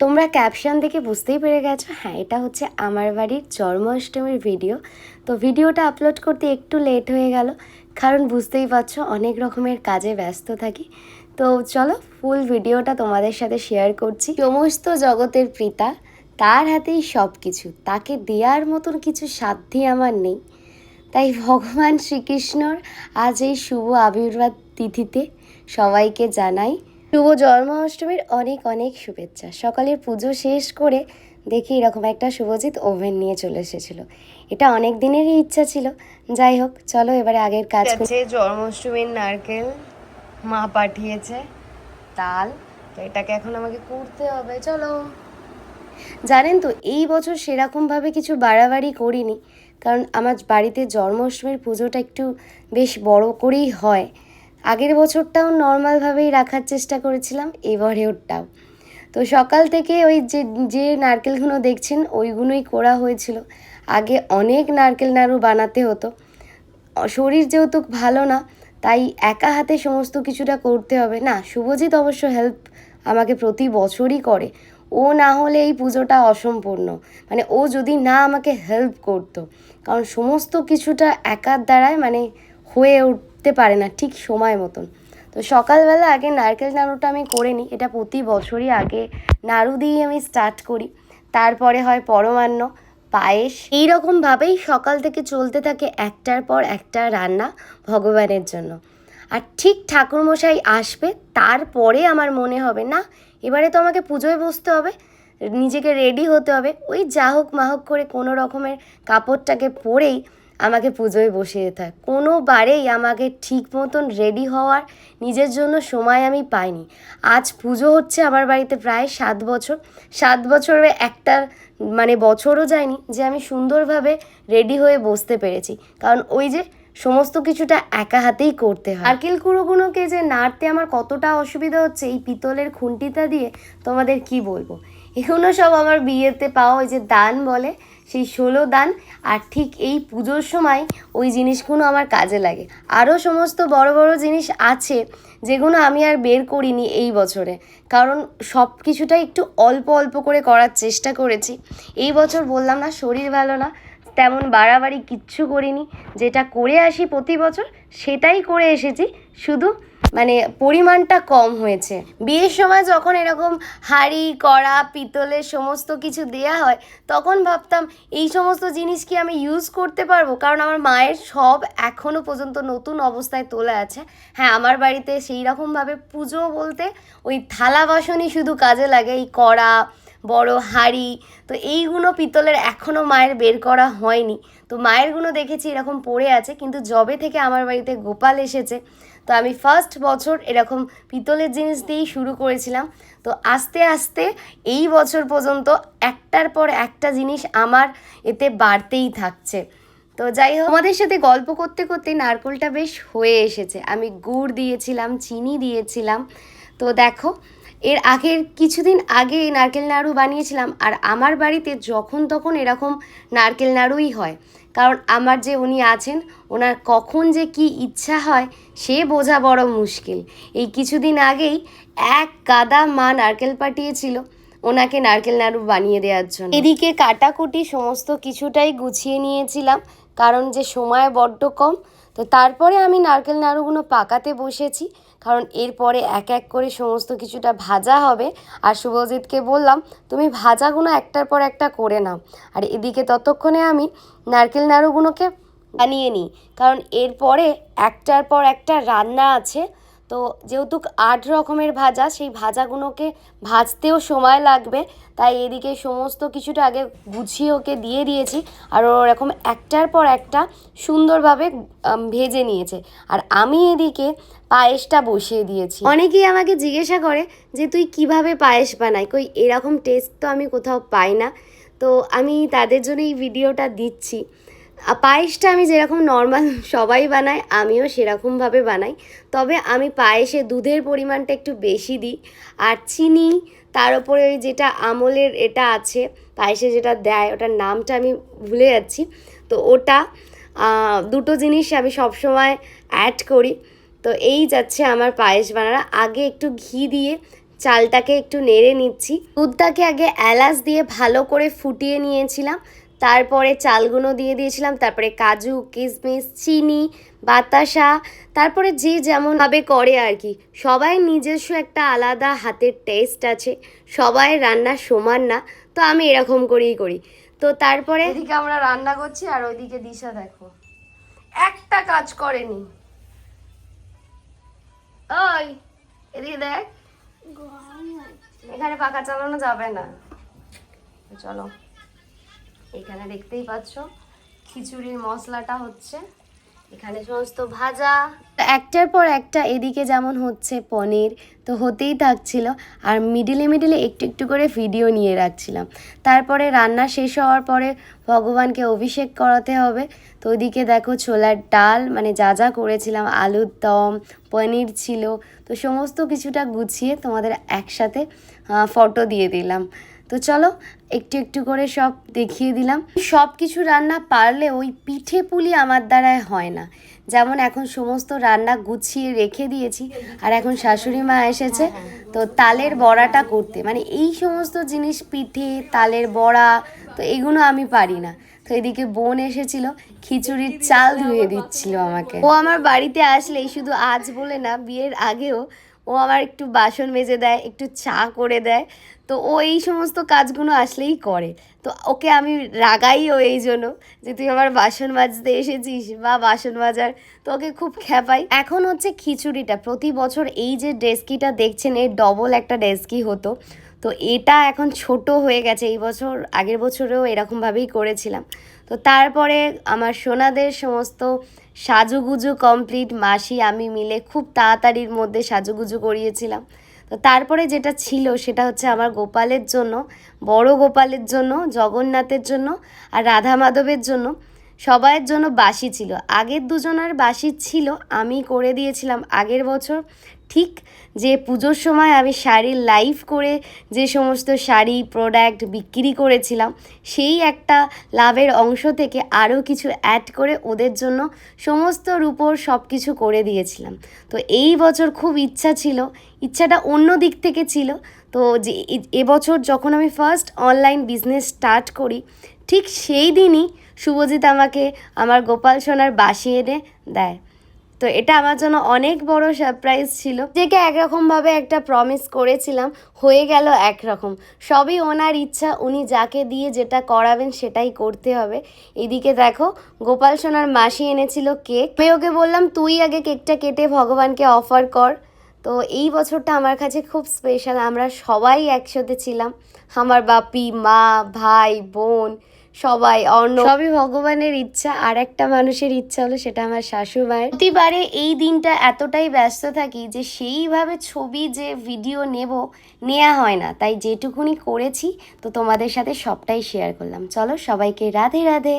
তোমরা ক্যাপশন দেখে বুঝতেই পেরে গেছো হ্যাঁ এটা হচ্ছে আমার বাড়ির জন্মাষ্টমীর ভিডিও তো ভিডিওটা আপলোড করতে একটু লেট হয়ে গেল, কারণ বুঝতেই পারছ অনেক রকমের কাজে ব্যস্ত থাকি। তো চলো ফুল ভিডিওটা তোমাদের সাথে শেয়ার করছি। সমস্ত জগতের পিতা তার হাতেই সব কিছু তাকে দেওয়ার মতন কিছু সাধ্যই আমার নেই। তাই ভগবান শ্রীকৃষ্ণর আজ এই শুভ আবির্ভাব তিথিতে সবাইকে জানাই শুভ জন্মাষ্টমীর অনেক অনেক শুভেচ্ছা। সকালের পুজো শেষ করে দেখি এরকম একটা শুভজিৎ ওভেন নিয়ে চলে এসেছিল। এটা অনেক দিনেরই ইচ্ছা ছিল। যাই হোক চলো এবারে আগের কাজ আছে জন্মাষ্টমীর নারকেল মা পাঠিয়েছে তাল তো এটাকে এখন আমাকে কুড়তে হবে চলো। জানেন তো এই বছর সেরকমভাবে কিছু বাড়াবাড়ি করিনি। কারণ আমার বাড়িতে জন্মাষ্টমীর পুজোটা একটু বেশ বড় করেই হয়। আগের বছরটাও নর্মালভাবেই রাখার চেষ্টা করেছিলাম এবারে ওটাও তো সকাল থেকে ওই যে যে নারকেলগুলো দেখছেন, ওইগুলোই করা হয়েছিল। আগে অনেক নারকেল নাড়ু বানাতে হতো। শরীর যেহেতু ভালো না, তাই একা হাতে সমস্ত কিছুটা করতে হবে। না, শুভজিৎ অবশ্য হেল্প আমাকে প্রতি বছরই করে। ও না হলে এই পুজোটা অসম্পূর্ণ। মানে ও যদি না আমাকে হেল্প করতো, কারণ সমস্ত কিছুটা একার দ্বারাই মানে হয়ে উঠতে পারে না ঠিক সময় মতন। তো সকালবেলা আগে নারকেল নাড়ুটা আমি করে নিই। এটা প্রতি বছরই আগে নাড়ু দিয়েই আমি স্টার্ট করি। তারপরে হয় পরমান্ন, পায়েস। এইরকমভাবেই সকাল থেকে চলতে থাকে একটার পর একটা রান্না ভগবানের জন্য। আর ঠিক ঠাকুরমশাই আসবে, তারপরে আমার মনে হবে, না, এবারে তো আমাকে পুজোয় বসতে হবে, নিজেকে রেডি হতে হবে। ওই যা হোক মাহক করে কোনো রকমের কাপড়টাকে পরেই আমাকে পুজোয় বসিয়ে হয় কোনোবারেই আমাকে ঠিক মতন রেডি হওয়ার নিজের জন্য সময় আমি পাইনি। আজ পুজো হচ্ছে আমার বাড়িতে প্রায় সাত বছর। সাত বছরে একটা মানে বছরও যায়নি যে আমি সুন্দরভাবে রেডি হয়ে বসতে পেরেছি। কারণ ওই যে সমস্ত কিছুটা একা হাতেই করতে হয়। নারকেল কুড়োগুলোকে যে নাড়তে আমার কতটা অসুবিধা হচ্ছে এই পিতলের খুন্তিটা দিয়ে তোমাদের কি বলব? এগুলো সব আমার বিয়েতে পাওয়া ওই যে দান বলে সেই ষোলো দান আর ঠিক এই পুজোর সময় ওই জিনিসগুলো আমার কাজে লাগে। আরও সমস্ত বড় বড় জিনিস আছে যেগুলো আমি আর বের করিনি এই বছরে। কারণ সব কিছুটাই একটু অল্প অল্প করে করার চেষ্টা করেছি। এই বছর বললাম না, শরীর ভালো না, তেমন বাড়াবাড়ি কিচ্ছু করিনি। যেটা করে আসি প্রতি বছর সেটাই করে এসেছি। শুধু মানে পরিমাণটা কম হয়েছে। বিয়ের সময় যখন এরকম হাঁড়ি, কড়া, পিতলের সমস্ত কিছু দেয়া হয়, তখন ভাবতাম, এই সমস্ত জিনিস কি আমি ইউজ করতে পারব? কারণ আমার মায়ের সব এখনও পর্যন্ত নতুন অবস্থায় তোলা আছে। হ্যাঁ আমার বাড়িতে সেই রকমভাবে পুজো বলতে ওই থালা বাসনই শুধু কাজে লাগে, এই কড়া বড় হাঁড়ি, তো এইগুলো পিতলের এখনও মায়ের বের করা হয়নি। তো মায়েরগুলো দেখেছি এরকম পড়ে আছে, কিন্তু জবে থেকে আমার বাড়িতে গোপাল এসেছে, তো আমি ফার্স্ট বছর এরকম পিতলের জিনিস দিয়েই শুরু করেছিলাম। তো আস্তে আস্তে এই বছর পর্যন্ত একটার পর একটা জিনিস আমার এতে বাড়তেই থাকছে। তো যাই হোক আমাদের সাথে গল্প করতে করতে নারকোলটা বেশ হয়ে এসেছে। আমি গুড় দিয়েছিলাম, চিনি দিয়েছিলাম। তো দেখো এর আগের কিছুদিন আগে এই নারকেল নাড়ু বানিয়েছিলাম আর আমার বাড়িতে যখন তখন এরকম নারকেল নাড়ুই হয়। কারণ আমার যে উনি আছেন, ওনার কখন যে কি ইচ্ছা হয়, সে বোঝা বড় মুশকিল। এই কিছুদিন আগেই এক গাদা মা নারকেল পাঠিয়েছিল ওনাকে নারকেল নাড়ু বানিয়ে দেওয়ার জন্য। এদিকে কাটাকুটি সমস্ত কিছুটাই গুছিয়ে নিয়েছিলাম, কারণ যে সময় বড্ড কম তো তারপরে আমি নারকেল নাড়ুগুলো পাকাতে বসেছি, কারণ এরপরে এক এক করে সমস্ত কিছুটা ভাজা হবে। আর শুভজিৎকে বললাম, তুমি ভাজাগুলো একটার পর একটা করে নাও। আর এদিকে ততক্ষণে আমি নারকেল নাড়ুগুলোকে বানিয়ে নিই, কারণ এরপরে একটার পর একটা রান্না আছে। তো যেহেতু আট রকমের ভাজা, সেই ভাজাগুলোকে ভাজতেও সময় লাগবে। তাই এদিকে সমস্ত কিছুটা আগে গুছিয়ে ওকে দিয়ে দিয়েছি। আর ও এরকম একটার পর একটা সুন্দরভাবে ভেজে নিয়েছে। আর আমি এদিকে পায়েসটা বসিয়ে দিয়েছি। অনেকেই আমাকে জিজ্ঞাসা করে যে, তুই কীভাবে পায়েস বানাই? কই, এরকম টেস্ট তো আমি কোথাও পাই না। তো আমি তাদের জন্য এই ভিডিওটা দিচ্ছি। পায়েসটা আমি যেরকম নর্মাল সবাই বানায়, আমিও সেরকমভাবে বানাই। তবে আমি পায়েসে দুধের পরিমাণটা একটু বেশি দিই। আর চিনি, তার উপরে ওই যেটা আমলের এটা আছে, পায়েসে যেটা দেয়, ওটার নামটা আমি ভুলে যাচ্ছি। তো ওটা দুটো জিনিস আমি সবসময় অ্যাড করি। তো এই যাচ্ছে আমার পায়েস বানানো। আগে একটু ঘি দিয়ে চালটাকে একটু নেড়ে নিচ্ছি। দুধটাকে আগে এলাচ দিয়ে ভালো করে ফুটিয়ে নিয়েছিলাম। তারপরে চালগুলো দিয়ে দিয়েছিলাম তারপরে কাজু কিশমিশ চিনি বাতাসা তারপরে যে যেমনভাবে করে আর কি। সবাই নিজস্ব একটা আলাদা হাতের টেস্ট আছে সবাই রান্না সমান না তো আমি এরকম করেই করি। তো তারপরে এদিকে আমরা রান্না করছি আর ওইদিকে দিশা দেখো। একটা কাজ করেনি। ওই এদিকে দেখ। এখানে পাখা চালানো যাবে না। চলো। এখানে দেখতেই পাচ্ছ, খিচুড়ির মশলাটা হচ্ছে। এখানে সমস্ত ভাজা। একটার পর একটা এদিকে যেমন হচ্ছে পনির, তো হতেই থাকছিল। আর মিডিলে মিডিলে একটু একটু করে ভিডিও নিয়ে রাখছিলাম। তারপরে রান্না শেষ হওয়ার পরে ভগবানকে অভিষেক করাতে হবে। তো ওইদিকে দেখো ছোলার ডাল মানে যা যা করেছিলাম, আলুর দম, পনির ছিল। তো সমস্ত কিছুটা গুছিয়ে তোমাদের একসাথে ফটো দিয়ে দিলাম। তো চলো, একটু একটু করে সব দেখিয়ে দিলাম। সব কিছু রান্না পারলে ওই পিঠে পুলি আমার দ্বারায় হয় না। যেমন এখন সমস্ত রান্না গুছিয়ে রেখে দিয়েছি, আর এখন শাশুড়ি মা এসেছে, তো তালের বড়াটা করতে। মানে এই সমস্ত জিনিস, পিঠে, তালের বড়া, তো এগুলো আমি পারি না। তো এদিকে বোন এসেছিল, খিচুড়ির চাল ধুয়ে দিচ্ছিল আমাকে। ও আমার বাড়িতে আসলেই শুধু আজ বলে না, বিয়ের আগেও ও আমার একটু বাসন মেজে দেয়, একটু চা করে দেয়। তো ও এই সমস্ত কাজগুলো আসলেই করে। তো ওকে আমি রাগাই ও এই জন্য যে তুই আমার বাসন মাজতে এসেছিস বা বাসন মাজার। তো ওকে খুব খেপাই এখন হচ্ছে খিচুড়িটা। প্রতি বছর এই যে ডেস্কিটা দেখছেন, এর ডবল একটা ডেস্কি হতো। তো এটা এখন ছোট হয়ে গেছে। এই বছর, আগের বছরেও এরকমভাবেই করেছিলাম। তো তারপরে আমার সোনাদের সমস্ত সাজুগুজু কমপ্লিট মাসি, আমি মিলে খুব তাড়াতাড়ির মধ্যে সাজুগুজু করিয়েছিলাম। তো তারপরে যেটা ছিল সেটা হচ্ছে আমার গোপালের জন্য, বড় গোপালের জন্য, জগন্নাথের জন্য আর রাধা মাধবের জন্য। সবাইয়ের জন্য বাসি ছিল। আগের দুজনের বাসি ছিল, আমি করে দিয়েছিলাম। আগের বছর ঠিক যে পুজোর সময় আমি শাড়ির লাইভ করে যে সমস্ত শাড়ি প্রোডাক্ট বিক্রি করেছিলাম, সেই একটা লাভের অংশ থেকে আরও কিছু অ্যাড করে ওদের জন্য সমস্ত রূপোর সব কিছু করে দিয়েছিলাম। তো এই বছর খুব ইচ্ছা ছিল, ইচ্ছাটা অন্য দিক থেকে ছিল। তো যে এবছর যখন আমি ফার্স্ট অনলাইন বিজনেস স্টার্ট করি ঠিক সেই দিনই শুভজিৎ আমাকে আমার গোপাল সোনার বাসি এনে দেয়। তো এটা আমার জন্য অনেক বড় সারপ্রাইজ ছিল। যেকে একরকমভাবে একটা প্রমিস করেছিলাম, হয়ে গেল একরকম। সবই ওনার ইচ্ছা, উনি যাকে দিয়ে যেটা করাবেন সেটাই করতে হবে। এদিকে দেখো, গোপাল সোনার মাসি এনেছিল কেক। আমি ওকে বললাম, তুই আগে কেকটা কেটে ভগবানকে অফার কর। তো এই বছরটা আমার কাছে খুব স্পেশাল আমরা সবাই একসাথে ছিলাম। আমার বাপি, মা, ভাই, বোন সবাই, অন্য সবই ভগবানের ইচ্ছা, আর একটা মানুষের ইচ্ছা হলো সেটা আমার শাশু মায়ের প্রতিবারে এই দিনটা এতটাই ব্যস্ত থাকি যে সেইভাবে ছবি যে ভিডিও নেব নেওয়া হয় না। তাই যেটুকুনি করেছি, তো তোমাদের সাথে সবটাই শেয়ার করলাম। চলো সবাইকে রাধে রাধে।